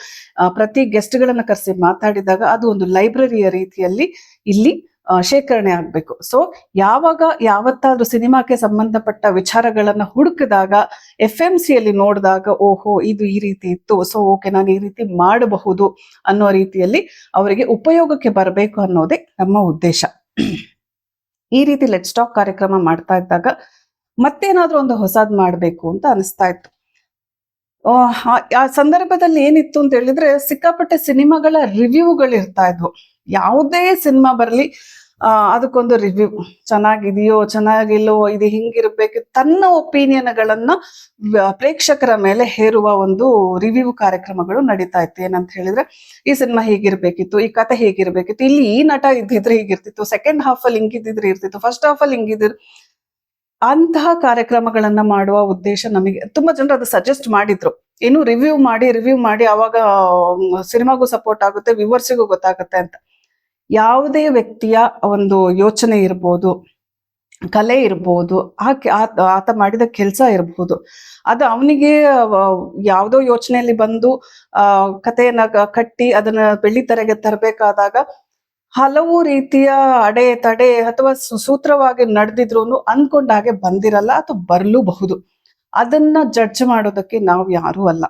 ಪ್ರತಿ ಗೆಸ್ಟ್ಗಳನ್ನ ಕರೆಸಿ ಮಾತಾಡಿದಾಗ ಅದು ಒಂದು ಲೈಬ್ರರಿಯ ರೀತಿಯಲ್ಲಿ ಇಲ್ಲಿ ಶೇಖರಣೆ ಆಗ್ಬೇಕು. ಸೊ ಯಾವಾಗ ಯಾವತ್ತಾದ್ರೂ ಸಿನಿಮಾಕ್ಕೆ ಸಂಬಂಧಪಟ್ಟ ವಿಚಾರಗಳನ್ನ ಹುಡುಕಿದಾಗ ಎಫ್ ಎಂ ಸಿಯಲ್ಲಿ ನೋಡಿದಾಗ ಓಹೋ ಇದು ಈ ರೀತಿ ಇತ್ತು ಸೊ ಓಕೆ ನಾನು ಈ ರೀತಿ ಮಾಡಬಹುದು ಅನ್ನೋ ರೀತಿಯಲ್ಲಿ ಅವರಿಗೆ ಉಪಯೋಗಕ್ಕೆ ಬರಬೇಕು ಅನ್ನೋದೇ ನಮ್ಮ ಉದ್ದೇಶ. ಈ ರೀತಿ ಲೆಟ್ ಸ್ಟಾಕ್ ಕಾರ್ಯಕ್ರಮ ಮಾಡ್ತಾ ಇದ್ದಾಗ ಮತ್ತೇನಾದ್ರೂ ಒಂದು ಹೊಸದ್ ಮಾಡಬೇಕು ಅಂತ ಅನಿಸ್ತಾ ಇತ್ತು. ಆ, ಸಂದರ್ಭದಲ್ಲಿ ಏನಿತ್ತು ಅಂತ ಹೇಳಿದ್ರೆ ಸಿಕ್ಕಾಪಟ್ಟೆ ಸಿನಿಮಾಗಳ ರಿವ್ಯೂಗಳು ಇರ್ತಾ ಇದ್ವು. ಯಾವುದೇ ಸಿನಿಮಾ ಬರಲಿ ಅದಕ್ಕೊಂದು ರಿವ್ಯೂ ಚೆನ್ನಾಗಿದೆಯೋ ಚೆನ್ನಾಗಿಲ್ಲೋ ಇದು ಹಿಂಗಿರ್ಬೇಕು ತನ್ನ ಒಪಿನಿಯನ್ಗಳನ್ನ ಪ್ರೇಕ್ಷಕರ ಮೇಲೆ ಹೇರುವ ಒಂದು ರಿವ್ಯೂ ಕಾರ್ಯಕ್ರಮಗಳು ನಡೀತಾ ಇತ್ತು. ಏನಂತ ಹೇಳಿದ್ರೆ, ಈ ಸಿನಿಮಾ ಹೀಗಿರ್ಬೇಕಿತ್ತು, ಈ ಕತೆ ಹೇಗಿರ್ಬೇಕಿತ್ತು, ಇಲ್ಲಿ ಈ ನಟ ಇದ್ದಿದ್ರೆ ಹೀಗಿರ್ತಿತ್ತು ಸೆಕೆಂಡ್ ಹಾಫ್ ಅಲ್ಲಿ ಹಿಂಗಿದ್ದಿದ್ರೆ ಇರ್ತಿತ್ತು ಫಸ್ಟ್ ಹಾಫ್ ಅಲ್ಲಿ ಹಿಂಗಿದ್ರು ಅಂತಹ ಕಾರ್ಯಕ್ರಮಗಳನ್ನ ಮಾಡುವ ಉದ್ದೇಶ ನಮಗೆ, ತುಂಬಾ ಜನರು ಅದು ಸಜೆಸ್ಟ್ ಮಾಡಿದ್ರು. ಇನ್ನು ರಿವ್ಯೂ ಮಾಡಿ ರಿವ್ಯೂ ಮಾಡಿ, ಅವಾಗ ಸಿನಿಮಾಗೂ ಸಪೋರ್ಟ್ ಆಗುತ್ತೆ ವ್ಯೂವರ್ಸಿಗೂ ಗೊತ್ತಾಗುತ್ತೆ ಅಂತ. ಯಾವುದೇ ವ್ಯಕ್ತಿಯ ಒಂದು ಯೋಚನೆ ಇರ್ಬೋದು, ಕಲೆ ಇರ್ಬೋದು, ಆಕೆ ಆತ ಮಾಡಿದ ಕೆಲಸ ಇರ್ಬೋದು, ಅದು ಅವನಿಗೆ ಯಾವುದೋ ಯೋಚನೆಯಲ್ಲಿ ಬಂದು, ಆ, ಕಥೆಯನ್ನ ಕಟ್ಟಿ ಅದನ್ನ ಬೆಳ್ಳಿ ಬೆಳ್ಳಿತೆರೆಗೆ ತರಬೇಕಾದಾಗ ಹಲವು ರೀತಿಯ ಅಡೆ ತಡೆ ಅಥವಾ ಸುಸೂತ್ರವಾಗಿ ನಡೆದಿದ್ರು ಅನ್ಕೊಂಡ ಹಾಗೆ ಬಂದಿರಲ್ಲ ಅಥವಾ ಬರಲೂಬಹುದು. ಅದನ್ನ ಜಡ್ಜ್ ಮಾಡೋದಕ್ಕೆ ನಾವು ಯಾರೂ ಅಲ್ಲ.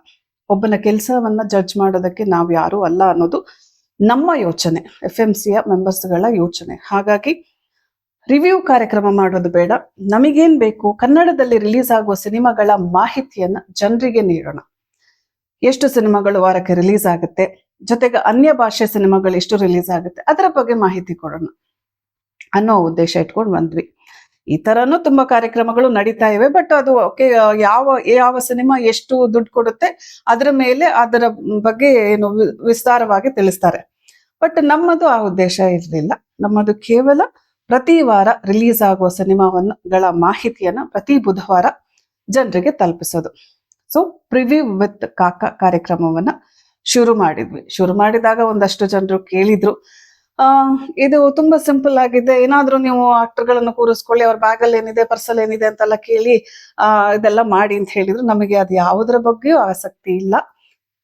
ಒಬ್ಬನ ಕೆಲಸವನ್ನ ಜಡ್ಜ್ ಮಾಡೋದಕ್ಕೆ ನಾವು ಯಾರೂ ಅಲ್ಲ ಅನ್ನೋದು ನಮ್ಮ ಯೋಚನೆ ಎಫ್ ಎಂ ಸಿಯ ಮೆಂಬರ್ಸ್ಗಳ ಯೋಚನೆ. ಹಾಗಾಗಿ ರಿವ್ಯೂ ಕಾರ್ಯಕ್ರಮ ಮಾಡೋದು ಬೇಡ. ನಮಗೇನ್ ಬೇಕು? ಕನ್ನಡದಲ್ಲಿ ರಿಲೀಸ್ ಆಗುವ ಸಿನಿಮಾಗಳ ಮಾಹಿತಿಯನ್ನ ಜನರಿಗೆ ನೀಡೋಣ. ಎಷ್ಟು ಸಿನಿಮಾಗಳು ವಾರಕ್ಕೆ ರಿಲೀಸ್ ಆಗುತ್ತೆ? ಜೊತೆಗೆ ಅನ್ಯ ಭಾಷೆ ಸಿನಿಮಾಗಳು ಎಷ್ಟು ರಿಲೀಸ್ ಆಗುತ್ತೆ? ಅದರ ಬಗ್ಗೆ ಮಾಹಿತಿ ಕೊಡೋಣ ಅನ್ನೋ ಉದ್ದೇಶ ಇಟ್ಕೊಂಡು ಬಂದ್ವಿ. ಈ ತರನು ತುಂಬಾ ಕಾರ್ಯಕ್ರಮಗಳು ನಡೀತಾ ಇವೆ, ಬಟ್ ಅದು ಓಕೆ, ಯಾವ ಯಾವ ಸಿನಿಮಾ ಎಷ್ಟು ದುಡ್ಡು ಕೊಡುತ್ತೆ ಅದರ ಮೇಲೆ ಅದರ ಬಗ್ಗೆ ಏನು ವಿಸ್ತಾರವಾಗಿ ತಿಳಿಸ್ತಾರೆ. ಬಟ್ ನಮ್ಮದು ಆ ಉದ್ದೇಶ ಇರಲಿಲ್ಲ. ನಮ್ಮದು ಕೇವಲ ಪ್ರತಿ ವಾರ ರಿಲೀಸ್ ಆಗುವ ಸಿನಿಮಾಗಳ ಮಾಹಿತಿಯನ್ನ ಪ್ರತಿ ಬುಧವಾರ ಜನರಿಗೆ ತಲುಪಿಸೋದು. ಸೊ ಪ್ರಿವ್ಯೂ ವಿತ್ ಕಾಕ ಕಾರ್ಯಕ್ರಮವನ್ನ ಶುರು ಮಾಡಿದ್ವಿ. ಶುರು ಮಾಡಿದಾಗ ಒಂದಷ್ಟು ಜನರು ಕೇಳಿದ್ರು ಇದು ತುಂಬಾ ಸಿಂಪಲ್ ಆಗಿದೆ. ಏನಾದ್ರೂ ನೀವು ಆಕ್ಟರ್ಗಳನ್ನು ಕೂರಿಸ್ಕೊಳ್ಳಿ, ಅವ್ರ ಬ್ಯಾಗಲ್ಲಿ ಏನಿದೆ ಪರ್ಸಲ್ ಏನಿದೆ ಅಂತೆಲ್ಲ ಕೇಳಿ ಇದೆಲ್ಲ ಮಾಡಿ ಅಂತ ಹೇಳಿದ್ರು. ನಮಗೆ ಅದು ಯಾವುದರ ಬಗ್ಗೆಯೂ ಆಸಕ್ತಿ ಇಲ್ಲ.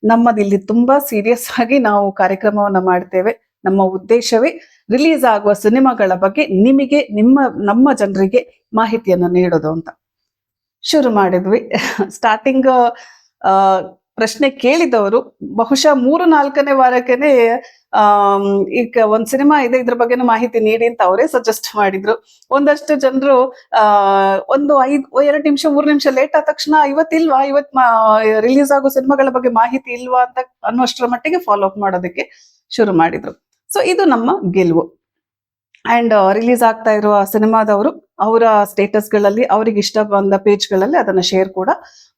ನಮ್ಮದಿಲ್ಲಿ ತುಂಬಾ ಸೀರಿಯಸ್ ಆಗಿ ನಾವು ಕಾರ್ಯಕ್ರಮವನ್ನ ಮಾಡ್ತೇವೆ. ನಮ್ಮ ಉದ್ದೇಶವೇ ರಿಲೀಸ್ ಆಗುವ ಸಿನಿಮಾಗಳ ಬಗ್ಗೆ ನಿಮಗೆ, ನಿಮ್ಮ, ನಮ್ಮ ಜನರಿಗೆ ಮಾಹಿತಿಯನ್ನು ನೀಡೋದು ಅಂತ. ಶುರು ಮಾಡಿದ್ವಿ. (laughs) ಸ್ಟಾರ್ಟಿಂಗ್ ಪ್ರಶ್ನೆ ಕೇಳಿದವರು, ಬಹುಶಃ ಮೂರು ನಾಲ್ಕನೇ ವಾರಕ್ಕೇನೆ ಈಗ ಒಂದ್ ಸಿನಿಮಾ ಇದೆ, ಇದ್ರ ಬಗ್ಗೆನೂ ಮಾಹಿತಿ ನೀಡಿ ಅಂತ ಅವರೇ ಸಜೆಸ್ಟ್ ಮಾಡಿದ್ರು. ಒಂದಷ್ಟು ಜನರು, ಆ, ಒಂದು ಐದ್ ಎರಡು ನಿಮಿಷ, ಮೂರು ನಿಮಿಷ ಲೇಟ್ ಆದ ತಕ್ಷಣ ಇವತ್ತಿಲ್ವಾ, ಇವತ್ ರಿಲೀಸ್ ಆಗೋ ಸಿನಿಮಾಗಳ ಬಗ್ಗೆ ಮಾಹಿತಿ ಇಲ್ವಾ ಅಂತ ಅನ್ನುವಷ್ಟರ ಮಟ್ಟಿಗೆ ಫಾಲೋ ಅಪ್ ಮಾಡೋದಕ್ಕೆ ಶುರು ಮಾಡಿದ್ರು. ಸೊ ಇದು ನಮ್ಮ ಗೆಲುವು. ಅಂಡ್ ರಿಲೀಸ್ ಆಗ್ತಾ ಇರುವ ಸಿನಿಮಾದವರು ಅವರ ಸ್ಟೇಟಸ್ಗಳಲ್ಲಿ ಅವ್ರಿಗೆ ಇಷ್ಟ ಬಂದ ಪೇಜ್ಗಳಲ್ಲಿ ಅದನ್ನ ಶೇರ್ ಕೂಡ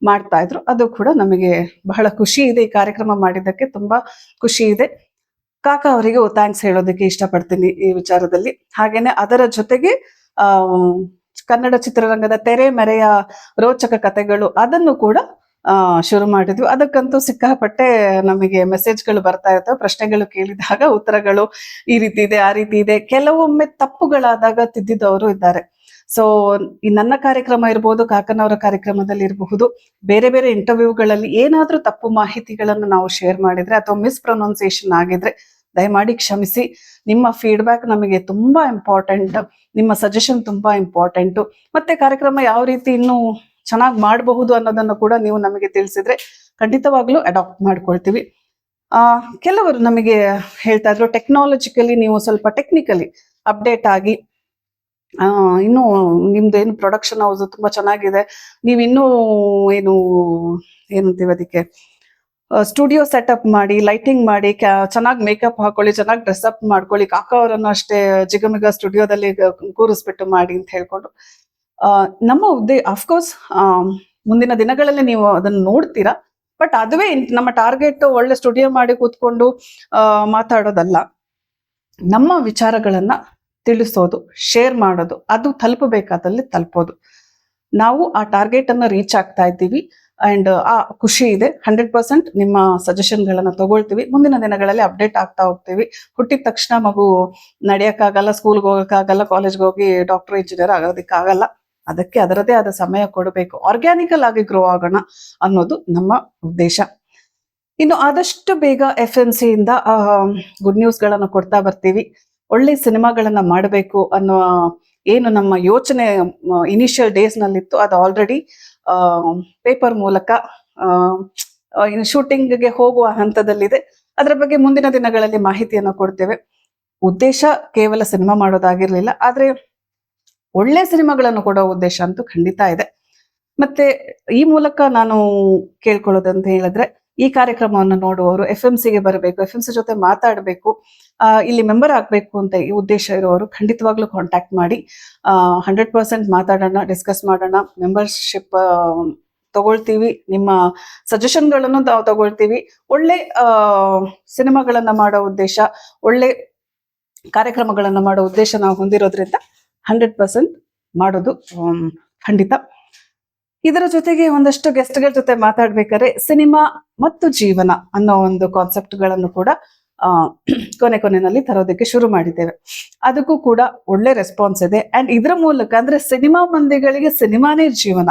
ಮಾಡ್ತಾ ಇದ್ರು. ಅದು ಕೂಡ ನಮಗೆ ಬಹಳ ಖುಷಿ ಇದೆ. ಈ ಕಾರ್ಯಕ್ರಮ ಮಾಡಿದ್ದಕ್ಕೆ ತುಂಬಾ ಖುಷಿ ಇದೆ. ಕಾಕ ಅವರಿಗೆ ಥ್ಯಾಂಕ್ಸ್ ಹೇಳೋದಕ್ಕೆ ಇಷ್ಟಪಡ್ತೀನಿ ಈ ವಿಚಾರದಲ್ಲಿ. ಹಾಗೇನೆ ಅದರ ಜೊತೆಗೆ ಕನ್ನಡ ಚಿತ್ರರಂಗದ ತೆರೆ, ಮೆರೆಯ ರೋಚಕ ಕಥೆಗಳು ಅದನ್ನು ಕೂಡ ಶುರು ಮಾಡಿದ್ವಿ. ಅದಕ್ಕಂತೂ ಸಿಕ್ಕಾಪಟ್ಟೆ ನಮಗೆ ಮೆಸೇಜ್ಗಳು ಬರ್ತಾ ಇರ್ತವೆ ಪ್ರಶ್ನೆಗಳು ಕೇಳಿದಾಗ ಉತ್ತರಗಳು ಈ ರೀತಿ ಇದೆ, ಆ ರೀತಿ ಇದೆ. ಕೆಲವೊಮ್ಮೆ ತಪ್ಪುಗಳಾದಾಗ ತಿದ್ದಿದವರು ಇದ್ದಾರೆ. ಸೊ ಈ ನನ್ನ ಕಾರ್ಯಕ್ರಮ ಇರ್ಬೋದು, ಕಾಕನವರ ಕಾರ್ಯಕ್ರಮದಲ್ಲಿ ಇರಬಹುದು, ಬೇರೆ ಬೇರೆ ಇಂಟರ್ವ್ಯೂಗಳಲ್ಲಿ ಏನಾದರೂ ತಪ್ಪು ಮಾಹಿತಿಗಳನ್ನು ನಾವು ಶೇರ್ ಮಾಡಿದ್ರೆ ಅಥವಾ ಮಿಸ್ ಪ್ರೊನೌನ್ಸಿಯೇಷನ್ ಆಗಿದ್ರೆ ದಯಮಾಡಿ ಕ್ಷಮಿಸಿ. ನಿಮ್ಮ ಫೀಡ್ಬ್ಯಾಕ್ ನಮಗೆ ತುಂಬಾ ಇಂಪಾರ್ಟೆಂಟ್ ನಿಮ್ಮ ಸಜೆಷನ್ ತುಂಬಾ ಇಂಪಾರ್ಟೆಂಟು ಮತ್ತೆ ಕಾರ್ಯಕ್ರಮ ಯಾವ ರೀತಿ ಇನ್ನೂ ಚೆನ್ನಾಗಿ ಮಾಡಬಹುದು ಅನ್ನೋದನ್ನು ಕೂಡ ನೀವು ನಮಗೆ ತಿಳಿಸಿದ್ರೆ ಖಂಡಿತವಾಗ್ಲೂ ಅಡಾಪ್ಟ್ ಮಾಡ್ಕೊಳ್ತೀವಿ. ಆ, ಕೆಲವರು ನಮಗೆ ಹೇಳ್ತಾ ಇದ್ರು ಟೆಕ್ನಾಲಜಿಕಲಿ ನೀವು ಸ್ವಲ್ಪ ಟೆಕ್ನಿಕಲಿ ಅಪ್ಡೇಟ್ ಆಗಿ ಇನ್ನು ನಿಮ್ದು ಏನು ಪ್ರೊಡಕ್ಷನ್ ಹೌಸ್ ತುಂಬಾ ಚೆನ್ನಾಗಿದೆ. ನೀವು ಇನ್ನೂ ಏನು ಏನಂತೀವಿ ಅದಕ್ಕೆ? ಸ್ಟುಡಿಯೋ ಸೆಟಪ್ ಮಾಡಿ ಲೈಟಿಂಗ್ ಮಾಡಿ ಚೆನ್ನಾಗಿ ಮೇಕಪ್ ಹಾಕೊಳ್ಳಿ, ಚೆನ್ನಾಗಿ ಡ್ರೆಸ್ ಅಪ್ ಮಾಡ್ಕೊಳ್ಳಿ, ಕಾಕ ಅವರನ್ನು ಅಷ್ಟೇ ಜಿಗಮಿಗ ಸ್ಟುಡಿಯೋದಲ್ಲಿ ಕೂರಿಸ್ಬಿಟ್ಟು ಮಾಡಿ ಅಂತ ಹೇಳ್ಕೊಂಡು ನಮ್ಮ ಉದ್ದೇ ಅಫ್ಕೋರ್ಸ್ ಮುಂದಿನ ದಿನಗಳಲ್ಲಿ ನೀವು ಅದನ್ನು ನೋಡ್ತೀರಾ? ಬಟ್ ಅದುವೇ ನಮ್ಮ ಟಾರ್ಗೆಟ್ ಒಳ್ಳೆ ಸ್ಟುಡಿಯೋ ಮಾಡಿ ಕೂತ್ಕೊಂಡು ಮಾತಾಡೋದಲ್ಲ. ನಮ್ಮ ವಿಚಾರಗಳನ್ನ ತಿಳಿಸೋದು ಶೇರ್ ಮಾಡೋದು, ಅದು ತಲುಪಬೇಕಾದಲ್ಲಿ ತಲುಪೋದು. ನಾವು ಆ ಟಾರ್ಗೆಟ್ ಅನ್ನ ರೀಚ್ ಆಗ್ತಾ ಇದ್ದೀವಿ. ಅಂಡ್ ಆ ಖುಷಿ ಇದೆ. ಹಂಡ್ರೆಡ್ ಪರ್ಸೆಂಟ್ ನಿಮ್ಮ ಸಜೆಷನ್ಗಳನ್ನು ತಗೊಳ್ತೀವಿ. ಮುಂದಿನ ದಿನಗಳಲ್ಲಿ ಅಪ್ಡೇಟ್ ಆಗ್ತಾ ಹೋಗ್ತೀವಿ. ಹುಟ್ಟಿದ ತಕ್ಷಣ ಮಗು ನಡೆಯಕ್ಕಾಗಲ್ಲ ಸ್ಕೂಲ್ಗೆ ಹೋಗಕ್ಕಾಗಲ್ಲ ಕಾಲೇಜ್ಗೆ ಹೋಗಿ ಡಾಕ್ಟರ್ ಇಂಜಿನಿಯರ್ ಆಗೋದಕ್ಕಾಗಲ್ಲ. ಅದಕ್ಕೆ ಅದರದೇ ಆದ ಸಮಯ ಕೊಡಬೇಕು. ಆರ್ಗ್ಯಾನಿಕಲ್ ಆಗಿ ಗ್ರೋ ಆಗೋಣ ಅನ್ನೋದು ನಮ್ಮ ಉದ್ದೇಶ. ಇನ್ನು ಆದಷ್ಟು ಬೇಗ ಎಫ್ ಎನ್ ಸಿ ಇಂದ ಗುಡ್ ನ್ಯೂಸ್ ಗಳನ್ನ ಕೊಡ್ತಾ ಬರ್ತೀವಿ. ಒಳ್ಳೆ ಸಿನಿಮಾಗಳನ್ನ ಮಾಡಬೇಕು ಅನ್ನೋ, ಏನು ನಮ್ಮ ಯೋಚನೆ ಇನಿಷಿಯಲ್ ಡೇಸ್ ನಲ್ಲಿತ್ತು. ಅದು ಆಲ್ರೆಡಿ ಪೇಪರ್ ಮೂಲಕ ಶೂಟಿಂಗ್ಗೆ ಹೋಗುವ ಹಂತದಲ್ಲಿದೆ. ಅದರ ಬಗ್ಗೆ ಮುಂದಿನ ದಿನಗಳಲ್ಲಿ ಮಾಹಿತಿಯನ್ನು ಕೊಡ್ತೇವೆ. ಉದ್ದೇಶ ಕೇವಲ ಸಿನಿಮಾ ಮಾಡೋದಾಗಿರ್ಲಿಲ್ಲ. ಆದ್ರೆ ಒಳ್ಳೆ ಸಿನಿಮಾಗಳನ್ನು ಕೊಡೋ ಉದ್ದೇಶ ಅಂತೂ ಖಂಡಿತ ಇದೆ. ಮತ್ತೆ ಈ ಮೂಲಕ ನಾನು ಕೇಳ್ಕೊಳ್ಳೋದಂತ ಹೇಳಿದ್ರೆ, ಈ ಕಾರ್ಯಕ್ರಮವನ್ನು ನೋಡುವವರು ಎಫ್ ಎಂ ಸಿಗೆ ಬರಬೇಕು ಎಫ್ ಎಂ ಸಿ ಜೊತೆ ಮಾತಾಡಬೇಕು ಇಲ್ಲಿ ಮೆಂಬರ್ ಆಗಬೇಕು ಅಂತ ಈ ಉದ್ದೇಶ ಇರುವವರು ಖಂಡಿತವಾಗ್ಲೂ ಕಾಂಟ್ಯಾಕ್ಟ್ ಮಾಡಿ ಹಂಡ್ರೆಡ್ ಪರ್ಸೆಂಟ್ ಮಾತಾಡೋಣ ಡಿಸ್ಕಸ್ ಮಾಡೋಣ ಮೆಂಬರ್ಶಿಪ್ ತಗೊಳ್ತೀವಿ, ನಿಮ್ಮ ಸಜೆಷನ್ಗಳನ್ನು ನಾವು ತಗೊಳ್ತೀವಿ. ಒಳ್ಳೆ ಸಿನಿಮಾಗಳನ್ನು ಸಿನಿಮಾಗಳನ್ನ ಮಾಡೋ ಉದ್ದೇಶ, ಒಳ್ಳೆ ಕಾರ್ಯಕ್ರಮಗಳನ್ನು ಮಾಡೋ ಉದ್ದೇಶ ನಾವು ಹೊಂದಿರೋದ್ರಿಂದ ಹಂಡ್ರೆಡ್ ಪರ್ಸೆಂಟ್ ಮಾಡೋದು ಖಂಡಿತ. ಇದರ ಜೊತೆಗೆ ಒಂದಷ್ಟು ಗೆಸ್ಟ್ಗಳ ಜೊತೆ ಮಾತಾಡ್ಬೇಕಾದ್ರೆ ಸಿನಿಮಾ ಮತ್ತು ಜೀವನ ಅನ್ನೋ ಒಂದು ಕಾನ್ಸೆಪ್ಟ್ಗಳನ್ನು ಕೂಡ ಕೊನೆ ಕೊನೆಯಲ್ಲಿ ತರೋದಕ್ಕೆ ಶುರು ಮಾಡಿದ್ದೇವೆ. ಅದಕ್ಕೂ ಕೂಡ ಒಳ್ಳೆ ರೆಸ್ಪಾನ್ಸ್ ಇದೆ. ಅಂಡ್ ಇದರ ಮೂಲಕ ಅಂದ್ರೆ ಸಿನಿಮಾ ಮಂದಿಗಳಿಗೆ ಸಿನಿಮಾನೇ ಜೀವನ.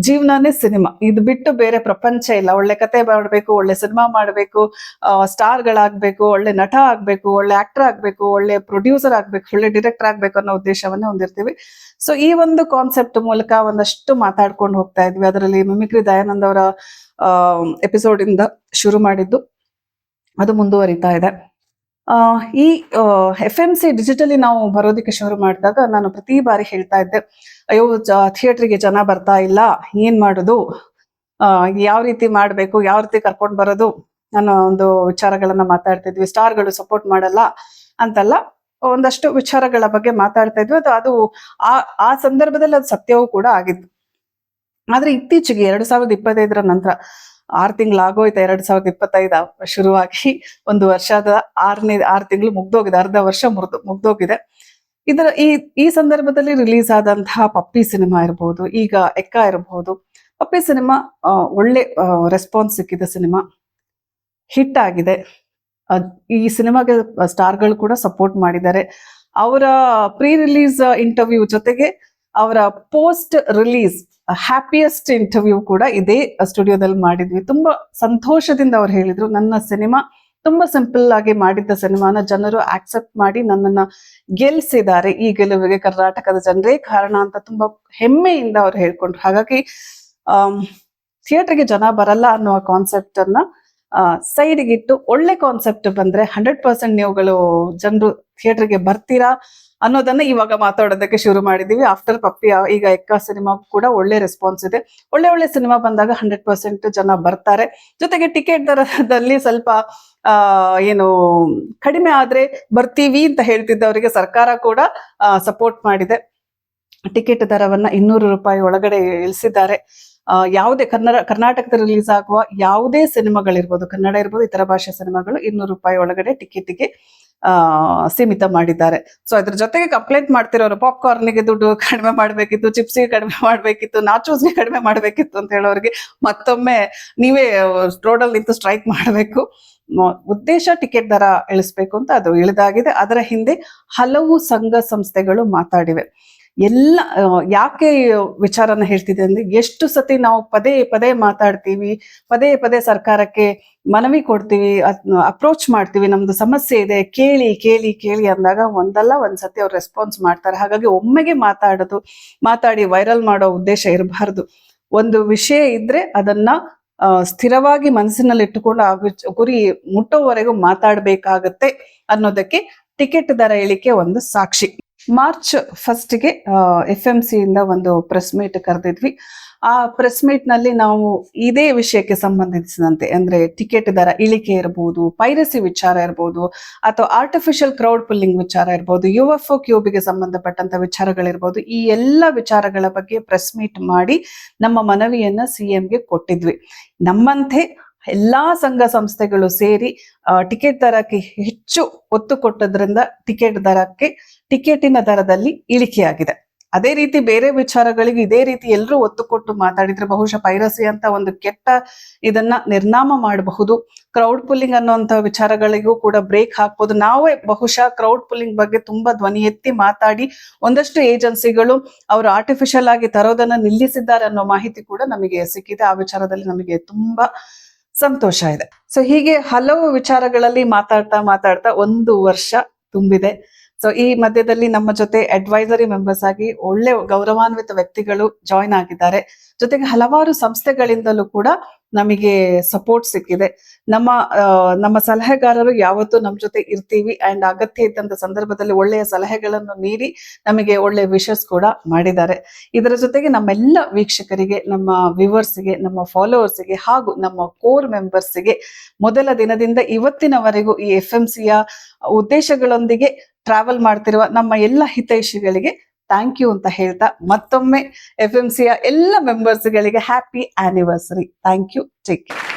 ಜೀವನನೇ ಸಿನಿಮಾ. ಇದು ಬಿಟ್ಟು ಬೇರೆ ಪ್ರಪಂಚ ಇಲ್ಲ. ಒಳ್ಳೆ ಕತೆ ಮಾಡಬೇಕು, ಒಳ್ಳೆ ಸಿನಿಮಾ ಮಾಡಬೇಕು ಸ್ಟಾರ್ಗಳಾಗ್ಬೇಕು, ಒಳ್ಳೆ ನಟ ಆಗ್ಬೇಕು, ಒಳ್ಳೆ ಆಕ್ಟರ್ ಆಗ್ಬೇಕು, ಒಳ್ಳೆ ಪ್ರೊಡ್ಯೂಸರ್ ಆಗ್ಬೇಕು, ಒಳ್ಳೆ ಡಿರೆಕ್ಟರ್ ಆಗ್ಬೇಕು ಅನ್ನೋ ಉದ್ದೇಶವನ್ನೇ ಹೊಂದಿರ್ತೀವಿ. ಸೊ, ಈ ಒಂದು ಕಾನ್ಸೆಪ್ಟ್ ಮೂಲಕ ಒಂದಷ್ಟು ಮಾತಾಡ್ಕೊಂಡು ಹೋಗ್ತಾ ಇದ್ವಿ. ಅದರಲ್ಲಿ ಮಿಮಿಕ್ರಿ ದಯಾನಂದ್ ಅವರ ಎಪಿಸೋಡ್ ಇಂದ ಶುರು ಮಾಡಿದ್ದು. ಅದು ಮುಂದುವರಿತಾ ಇದೆ. ಈ ಎಫ್ ಎಂ ಸಿ ಡಿಜಿಟಲಿ ನಾವು ಬರೋದಕ್ಕೆ ಶುರು ಮಾಡಿದಾಗ ನಾನು ಪ್ರತಿ ಬಾರಿ ಹೇಳ್ತಾ ಇದ್ದೆ. ಅಯ್ಯೋ ಥಿಯೇಟ್ರಿಗೆ ಜನ ಬರ್ತಾ ಇಲ್ಲ, ಏನ್ ಮಾಡೋದು? ಯಾವ ರೀತಿ ಮಾಡ್ಬೇಕು, ಯಾವ ರೀತಿ ಕರ್ಕೊಂಡ್ ಬರೋದು ಅನ್ನೋ ಒಂದು ವಿಚಾರಗಳನ್ನ ಮಾತಾಡ್ತಿದ್ವಿ. ಸ್ಟಾರ್ಗಳು ಸಪೋರ್ಟ್ ಮಾಡಲ್ಲ ಅಂತೆಲ್ಲ, ಒಂದಷ್ಟು ವಿಚಾರಗಳ ಬಗ್ಗೆ ಮಾತಾಡ್ತಾ ಇದ್ವಿ. ಅದು ಅದು ಆ ಆ ಸಂದರ್ಭದಲ್ಲಿ ಅದು ಸತ್ಯವೂ ಕೂಡ ಆಗಿತ್ತು. ಆದ್ರೆ ಇತ್ತೀಚೆಗೆ ಎರಡು ಸಾವಿರದ ಇಪ್ಪತ್ತೈದರ ನಂತರ, ಆರು ಆಗೋಯ್ತಾ, ಎರಡ್ ಸಾವಿರದ ಇಪ್ಪತ್ತೈದ ಶುರುವಾಗಿ. ಒಂದು ವರ್ಷದ ಆರನೇ, ಆರು ತಿಂಗಳು ಮುಗ್ದೋಗಿದೆ, ಅರ್ಧ ವರ್ಷ ಮುರ್ದು, ಮುಗ್ದೋಗಿದೆ. ಇದರ ಈ ಈ ಸಂದರ್ಭದಲ್ಲಿ ರಿಲೀಸ್ ಆದಂತಹ ಪಪ್ಪಿ ಸಿನಿಮಾ ಇರಬಹುದು ಈಗ ಎಕ್ಕ ಇರಬಹುದು ಪಪ್ಪಿ ಸಿನಿಮಾ ಒಳ್ಳೆ ರೆಸ್ಪಾನ್ಸ್ ಸಿಕ್ಕಿದ ಸಿನಿಮಾ. ಹಿಟ್ ಆಗಿದೆ. ಈ ಸಿನಿಮಾಗೆ ಸ್ಟಾರ್ಗಳು ಕೂಡ ಸಪೋರ್ಟ್ ಮಾಡಿದ್ದಾರೆ. ಅವರ ಪ್ರೀ ರಿಲೀಸ್ ಇಂಟರ್ವ್ಯೂ ಜೊತೆಗೆ ಅವರ ಪೋಸ್ಟ್ ರಿಲೀಸ್ ಹ್ಯಾಪಿಯೆಸ್ಟ್ ಇಂಟರ್ವ್ಯೂ ಕೂಡ ಇದೇ ಸ್ಟುಡಿಯೋದಲ್ಲಿ ಮಾಡಿದ್ವಿ. ತುಂಬಾ ಸಂತೋಷದಿಂದ ಅವ್ರು ಹೇಳಿದ್ರು, ನನ್ನ ಸಿನಿಮಾ ತುಂಬಾ ಸಿಂಪಲ್ ಆಗಿ ಮಾಡಿದ್ದ ಸಿನಿಮಾನ ಜನರು ಆಕ್ಸೆಪ್ಟ್ ಮಾಡಿ ನನ್ನನ್ನ ಗೆಲ್ಲಿಸಿದ್ದಾರೆ ಈ ಗೆಲುವಿಗೆ ಕರ್ನಾಟಕದ ಜನರೇ ಕಾರಣ ಅಂತ ತುಂಬಾ ಹೆಮ್ಮೆಯಿಂದ ಅವ್ರು ಹೇಳ್ಕೊಂಡ್ರು. ಹಾಗಾಗಿ ಥಿಯೇಟರ್ಗೆ ಜನ ಬರಲ್ಲ ಅನ್ನುವ ಕಾನ್ಸೆಪ್ಟ್ ಅನ್ನ ಸೈಡ್ಗಿಟ್ಟು ಒಳ್ಳೆ ಕಾನ್ಸೆಪ್ಟ್ ಬಂದ್ರೆ ಹಂಡ್ರೆಡ್ ಪರ್ಸೆಂಟ್ ನೀವುಗಳು ಜನರು ಥಿಯೇಟರ್ಗೆ ಬರ್ತೀರಾ? ಅನ್ನೋದನ್ನ ಇವಾಗ ಮಾತಾಡೋದಕ್ಕೆ ಶುರು ಮಾಡಿದೀವಿ. ಆಫ್ಟರ್ ಪಪ್ಪಿ ಈಗ ಎಕ್ಕ ಸಿನಿಮಾ ಕೂಡ ಒಳ್ಳೆ ರೆಸ್ಪಾನ್ಸ್ ಇದೆ. ಒಳ್ಳೆ ಒಳ್ಳೆ ಸಿನಿಮಾ ಬಂದಾಗ ಹಂಡ್ರೆಡ್ ಪರ್ಸೆಂಟ್ ಜನ ಬರ್ತಾರೆ. ಜೊತೆಗೆ ಟಿಕೆಟ್ ದರದಲ್ಲಿ ಸ್ವಲ್ಪ ಏನು ಕಡಿಮೆ ಆದ್ರೆ ಬರ್ತೀವಿ ಅಂತ ಹೇಳ್ತಿದ್ದವರಿಗೆ ಸರ್ಕಾರ ಕೂಡ ಸಪೋರ್ಟ್ ಮಾಡಿದೆ. ಟಿಕೆಟ್ ದರವನ್ನ ಇನ್ನೂರು ರೂಪಾಯಿ ಒಳಗಡೆ ಇಳಿಸಿದ್ದಾರೆ. ಯಾವುದೇ ಕನ್ನಡ ಕರ್ನಾಟಕದ ರಿಲೀಸ್ ಆಗುವ ಯಾವುದೇ ಸಿನಿಮಾಗಳಿರ್ಬೋದು, ಕನ್ನಡ ಇರ್ಬೋದು, ಇತರ ಭಾಷೆ ಸಿನಿಮಾಗಳು ಇನ್ನೂರು ರೂಪಾಯಿ ಒಳಗಡೆ ಟಿಕೆಟ್ಗೆ, ಆ, ಸೀಮಿತ ಮಾಡಿದ್ದಾರೆ. ಸೊ ಅದ್ರ ಜೊತೆಗೆ ಕಂಪ್ಲೇಂಟ್ ಮಾಡ್ತಿರೋರು ಪಾಪ್ಕಾರ್ನ್ಗೆ ದುಡ್ಡು ಕಡಿಮೆ ಮಾಡಬೇಕಿತ್ತು ಚಿಪ್ಸ್ಗೆ ಕಡಿಮೆ ಮಾಡಬೇಕಿತ್ತು ನಾಚೋಸ್ಗೆ ಕಡಿಮೆ ಮಾಡಬೇಕಿತ್ತು ಅಂತ ಹೇಳೋರಿಗೆ ಮತ್ತೊಮ್ಮೆ ನೀವೇ ರೋಡಲ್ಲಿ ನಿಂತು ಸ್ಟ್ರೈಕ್ ಮಾಡಬೇಕು. ಉದ್ದೇಶ ಟಿಕೆಟ್ ದರ ಇಳಿಸ್ಬೇಕು ಅಂತ ಅದು ಇಳಿದಾಗಿದೆ. ಅದರ ಹಿಂದೆ ಹಲವು ಸಂಘ ಸಂಸ್ಥೆಗಳು ಮಾತಾಡಿವೆ. ಎಲ್ಲ ಯಾಕೆ ವಿಚಾರನ ಹೇಳ್ತಿದೆ ಅಂದ್ರೆ ಎಷ್ಟು ಸತಿ ನಾವು ಪದೇ ಪದೇ ಮಾತಾಡ್ತೀವಿ, ಪದೇ ಪದೇ ಸರ್ಕಾರಕ್ಕೆ ಮನವಿ ಕೊಡ್ತೀವಿ ಅಪ್ರೋಚ್ ಮಾಡ್ತೀವಿ, ನಮ್ದು ಸಮಸ್ಯೆ ಇದೆ, ಕೇಳಿ ಕೇಳಿ ಕೇಳಿ ಅಂದಾಗ ಒಂದಲ್ಲ ಒಂದ್ಸತಿ ಅವ್ರು ರೆಸ್ಪಾನ್ಸ್ ಮಾಡ್ತಾರೆ. ಹಾಗಾಗಿ ಒಮ್ಮೆಗೆ ಮಾತಾಡೋದು, ಮಾತಾಡಿ ವೈರಲ್ ಮಾಡೋ ಉದ್ದೇಶ ಇರಬಾರ್ದು. ಒಂದು ವಿಷಯ ಇದ್ರೆ ಅದನ್ನ ಸ್ಥಿರವಾಗಿ ಮನಸ್ಸಿನಲ್ಲಿ ಇಟ್ಟುಕೊಂಡು ಆ ಗುರಿ ಮುಟ್ಟೋವರೆಗೂ ಮಾತಾಡಬೇಕಾಗತ್ತೆ ಅನ್ನೋದಕ್ಕೆ ಟಿಕೆಟ್ ದರ ಇಳಿಕೆ ಒಂದು ಸಾಕ್ಷಿ. ಮಾರ್ಚ್ ಫಸ್ಟ್ಗೆ ಎಫ್ ಎಂ ಸಿ ಇಂದ ಒಂದು ಪ್ರೆಸ್ ಮೀಟ್ ಕರೆದಿದ್ವಿ. ಆ ಪ್ರೆಸ್ ಮೀಟ್ನಲ್ಲಿ ನಾವು ಇದೇ ವಿಷಯಕ್ಕೆ ಸಂಬಂಧಿಸಿದಂತೆ, ಅಂದ್ರೆ ಟಿಕೆಟ್ ದರ ಇಳಿಕೆ ಇರಬಹುದು ಪೈರಸಿ ವಿಚಾರ ಇರಬಹುದು ಅಥವಾ ಆರ್ಟಿಫಿಷಿಯಲ್ ಕ್ರೌಡ್ ಪುಲ್ಲಿಂಗ್ ವಿಚಾರ ಇರಬಹುದು ಯು ಎಫ್ ಒ ಕ್ಯೂಬಿಗೆ ಸಂಬಂಧಪಟ್ಟಂತ ವಿಚಾರಗಳಿರ್ಬೋದು, ಈ ಎಲ್ಲ ವಿಚಾರಗಳ ಬಗ್ಗೆ ಪ್ರೆಸ್ ಮೀಟ್ ಮಾಡಿ ನಮ್ಮ ಮನವಿಯನ್ನ ಸಿ ಎಂಗೆ ಕೊಟ್ಟಿದ್ವಿ. ನಮ್ಮಂತೆ ಎಲ್ಲಾ ಸಂಘ ಸಂಸ್ಥೆಗಳು ಸೇರಿ ಟಿಕೆಟ್ ದರಕ್ಕೆ ಹೆಚ್ಚು ಒತ್ತು ಕೊಟ್ಟದ್ರಿಂದ ಟಿಕೆಟ್ ದರಕ್ಕೆ, ಟಿಕೆಟಿನ ದರದಲ್ಲಿ ಇಳಿಕೆಯಾಗಿದೆ. ಅದೇ ರೀತಿ ಬೇರೆ ವಿಚಾರಗಳಿಗೆ ಇದೇ ರೀತಿ ಎಲ್ಲರೂ ಒತ್ತು ಕೊಟ್ಟು ಮಾತಾಡಿದ್ರೆ ಬಹುಶಃ ಪೈರಸಿ ಅಂತ ಒಂದು ಕೆಟ್ಟ ಇದನ್ನ ನಿರ್ನಾಮ ಮಾಡಬಹುದು. ಕ್ರೌಡ್ ಪುಲ್ಲಿಂಗ್ ಅನ್ನುವಂತಹ ವಿಚಾರಗಳಿಗೂ ಕೂಡ ಬ್ರೇಕ್ ಹಾಕ್ಬೋದು. ನಾವೇ ಬಹುಶಃ ಕ್ರೌಡ್ ಪುಲ್ಲಿಂಗ್ ಬಗ್ಗೆ ತುಂಬಾ ಧ್ವನಿ ಎತ್ತಿ ಮಾತಾಡಿ ಒಂದಷ್ಟು ಏಜೆನ್ಸಿಗಳು ಅವರು ಆರ್ಟಿಫಿಷಿಯಲ್ ಆಗಿ ತರೋದನ್ನ ನಿಲ್ಲಿಸಿದ್ದಾರೆ ಅನ್ನೋ ಮಾಹಿತಿ ಕೂಡ ನಮಗೆ ಸಿಕ್ಕಿದೆ. ಆ ವಿಚಾರದಲ್ಲಿ ನಮಗೆ ತುಂಬಾ ಸಂತೋಷ ಇದೆ. ಸೊ ಹೀಗೆ ಹಲವು ವಿಚಾರಗಳಲ್ಲಿ ಮಾತಾಡ್ತಾ ಮಾತಾಡ್ತಾ ಒಂದು ವರ್ಷ ತುಂಬಿದೆ. ಸೊ ಈ ಮಧ್ಯದಲ್ಲಿ ನಮ್ಮ ಜೊತೆ ಅಡ್ವೈಸರಿ ಮೆಂಬರ್ಸ್ ಆಗಿ ಒಳ್ಳೆ ಗೌರವಾನ್ವಿತ ವ್ಯಕ್ತಿಗಳು ಜಾಯ್ನ್ ಆಗಿದ್ದಾರೆ. ಜೊತೆಗೆ ಹಲವಾರು ಸಂಸ್ಥೆಗಳಿಂದಲೂ ಕೂಡ ನಮಗೆ ಸಪೋರ್ಟ್ ಸಿಕ್ಕಿದೆ. ನಮ್ಮ ನಮ್ಮ ಸಲಹೆಗಾರರು ಯಾವತ್ತೂ ನಮ್ಮ ಜೊತೆ ಇರ್ತೀವಿ ಅಂಡ್ ಅಗತ್ಯ ಇದ್ದಂತ ಸಂದರ್ಭದಲ್ಲಿ ಒಳ್ಳೆಯ ಸಲಹೆಗಳನ್ನು ನೀಡಿ ನಮಗೆ ಒಳ್ಳೆ ವಿಷಸ್ ಕೂಡ ಮಾಡಿದ್ದಾರೆ. ಇದರ ಜೊತೆಗೆ ನಮ್ಮೆಲ್ಲ ವೀಕ್ಷಕರಿಗೆ, ನಮ್ಮ ವ್ಯೂವರ್ಸ್ಗೆ ನಮ್ಮ ಫಾಲೋವರ್ಸ್ಗೆ ಹಾಗೂ ನಮ್ಮ ಕೋರ್ ಮೆಂಬರ್ಸ್ಗೆ ಮೊದಲ ದಿನದಿಂದ ಇವತ್ತಿನವರೆಗೂ ಈ ಎಫ್ ಎಂ ಸಿಯ ಉದ್ದೇಶಗಳೊಂದಿಗೆ ಟ್ರಾವೆಲ್ ಮಾಡ್ತಿರುವ ನಮ್ಮ ಎಲ್ಲ ಹಿತೈಷಿಗಳಿಗೆ ಥ್ಯಾಂಕ್ ಯು ಅಂತ ಹೇಳ್ತಾ ಮತ್ತೊಮ್ಮೆ ಎಫ್ ಎಂ ಸಿಯ ಎಲ್ಲ ಮೆಂಬರ್ಸ್ಗಳಿಗೆ happy anniversary thank you take care